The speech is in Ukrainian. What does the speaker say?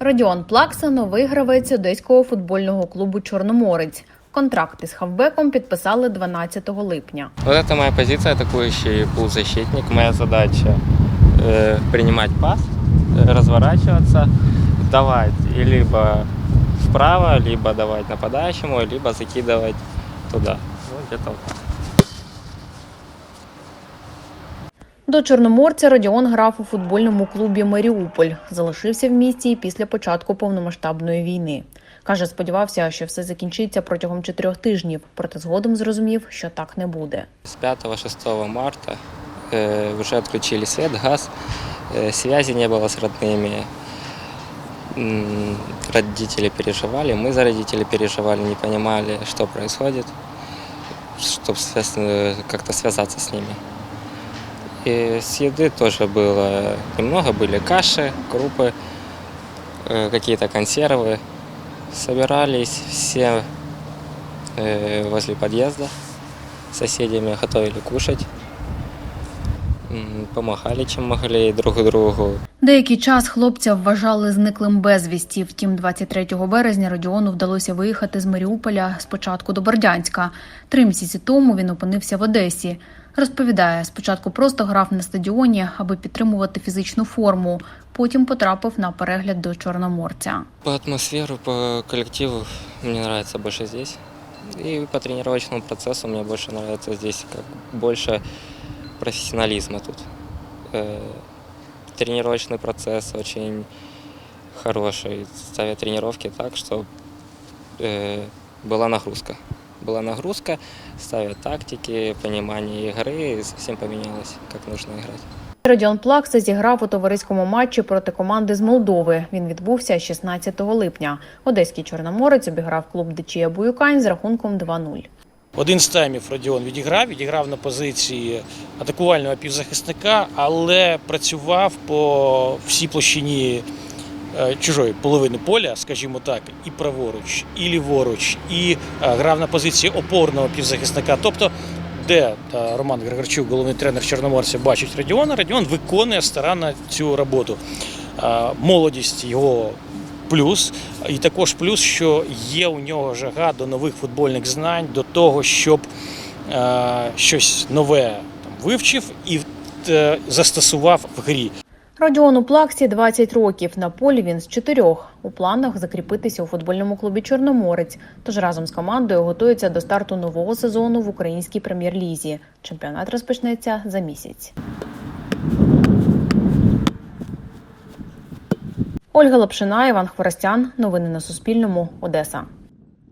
Родіон Плакса новий гравець одеського футбольного клубу Чорноморець. Контракт із хавбеком підписали 12 липня. Вот это моя позиция, атакующий полузащитник. Моя задача э, принимать пас, э, разворачиваться, давать и либо вправо, либо давать нападающему, либо закидывать туда. Вот До Чорноморця Родіон грав у футбольному клубі Маріуполь. Залишився в місті і після початку повномасштабної війни. Каже, сподівався, що все закінчиться протягом чотирьох тижнів, проте згодом зрозумів, що так не буде. С 5-6 марта э, уже отключили свет, газ, э, связи не было с родными. М, Родители переживали, мы за родителей переживали, не понимали, что происходит, чтобы как-то связаться с ними. И с еды тоже было немного, были каши, крупы, э, какие-то консервы. Собирались все э, возле подъезда с соседями, готовили кушать, М, помахали чем могли друг другу. Деякий час хлопця вважали зниклим безвісті. Втім, 23 березня Родіону вдалося виїхати з Маріуполя спочатку до Бердянська. Три місяці тому він опинився в Одесі. Розповідає, спочатку просто грав на стадіоні, аби підтримувати фізичну форму. Потім потрапив на перегляд до Чорноморця. По атмосферу, по коллективу мне нравится больше здесь. И по тренировочному процессу мне больше нравится здесь, как больше профессионализма тут. Э, Тренировочный процесс очень хороший. Ставят тренировки так, что э, была нагрузка. Была нагрузка, ставят тактики, понимание игры, и совсем поменялось, как нужно играть. Родіон Плакса зіграв у товариському матчі проти команди з Молдови. Він відбувся 16 липня. Одеський чорноморець обіграв клуб Дичія Буюкань з рахунком 2-0. Один з таймів Родіон відіграв, відіграв на позиції атакувального півзахисника, але працював по всій площині е, чужої половини поля, скажімо так, і праворуч, і ліворуч, і е, грав на позиції опорного півзахисника. Тобто, де е, Роман Григорчук, головний тренер Чорноморця, бачить Радіона, Радіон виконує старанно цю роботу. Молодість його плюс, і також плюс, що є у нього жага до нових футбольних знань, до того, щоб е, щось нове там, вивчив і е, застосував в грі. Родіону Плаксі 20 років. На полі він з чотирьох. У планах закріпитися у футбольному клубі Чорноморець. Тож разом з командою готується до старту нового сезону в українській прем'єр-лізі. Чемпіонат розпочнеться за місяць. Ольга Лапшина, Іван Хворостян. Новини на Суспільному. Одеса.